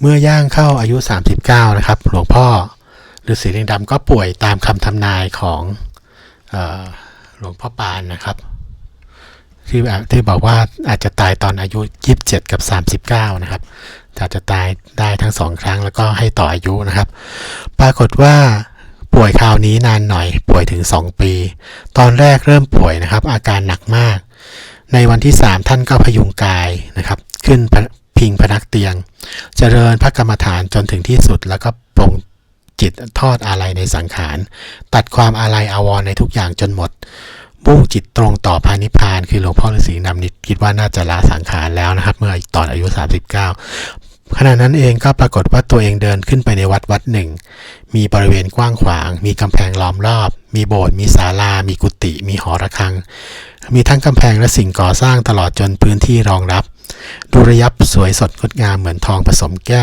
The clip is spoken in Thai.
เมื่อย่างเข้าอายุ 39 นะครับ หลวงพ่อฤาษีลิงดำก็ป่วยตามคำทำนายของออหลวงพ่อปานนะครับ ที่บบที่บอกว่าอาจจะตายตอนอายุ 27 กับ 39 นะครับอาจจะตายได้ทั้งสองครั้งแล้วก็ให้ต่ออายุนะครับ ปรากฏว่าป่วยคราวนี้นานหน่อยป่วยถึง 2 ปี ตอนแรกเริ่มป่วยนะครับ อาการหนักมาก ในวันที่ 3 ท่านก็พยุงกายนะครับ ขึ้น พิงพนักเตียง เจริญพระกรรมฐานจนถึงที่สุดแล้วก็ปรงจิตทอดอาลัยในสังขาร ตัดความอาลัยอาวรในทุกอย่างจนหมดมุ่งจิตตรงต่อพานิพาน คือหลวงพ่อฤาษีดำนิดคิดว่าน่าจะลาสังขารแล้วนะครับ เมื่อตอนอายุ 39 ขณะนั้นเองก็ปรากฏว่าตัวเองเดินขึ้นไปในวัดวัดหนึ่ง มีบริเวณกว้างขวาง มีกำแพงล้อมรอบ มีโบสถ์ มีศาลา มีกุฏิ มีหอระฆัง มีทั้งกำแพงและสิ่งก่อสร้างตลอดจนพื้นที่รองรับ ดูระยับสวยสดงดงามเหมือนทองผสมแก้ว